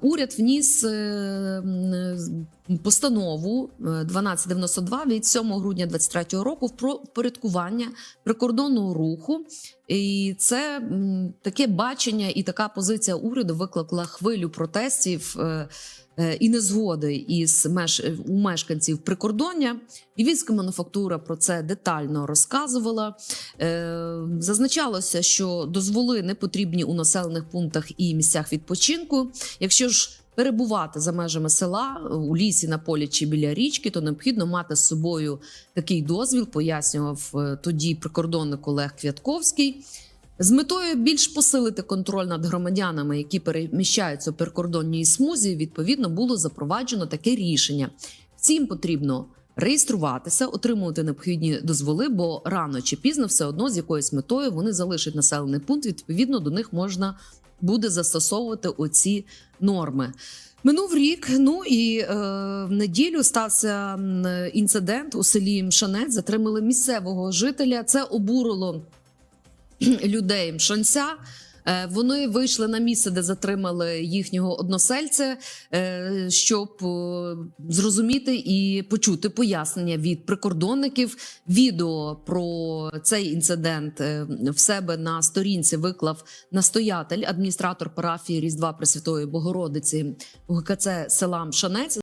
Уряд вніс е, м, постанову е, 1292 від 7 грудня 2023 року про впорядкування прикордонного руху. І це таке бачення і така позиція уряду викликала хвилю протестів е, е, і незгоди із меш... у мешканців прикордоння. Львівська мануфактура про це детально розказувала. Е, Зазначалося, що дозволи не потрібні у населених пунктах і місцях відпочинку. Якщо ж перебувати за межами села у лісі, на полі чи біля річки, то необхідно мати з собою такий дозвіл, пояснював е, тоді прикордонник Олег Квятковський. З метою більш посилити контроль над громадянами, які переміщаються у прикордонній смузі, відповідно було запроваджено таке рішення. Всім потрібно реєструватися, отримувати необхідні дозволи, бо рано чи пізно все одно з якоюсь метою вони залишать населений пункт. Відповідно, до них можна буде застосовувати оці норми. Минув рік. Ну і е, в неділю стався інцидент у селі Мшанець. Затримали місцевого жителя. Це обурило людей Мшанця. Е, Вони вийшли на місце, де затримали їхнього односельця, е, щоб е, зрозуміти і почути пояснення від прикордонників. Відео про цей інцидент в себе на сторінці виклав настоятель, адміністратор парафії Різдва Пресвятої Богородиці УГКЦ села Мшанець.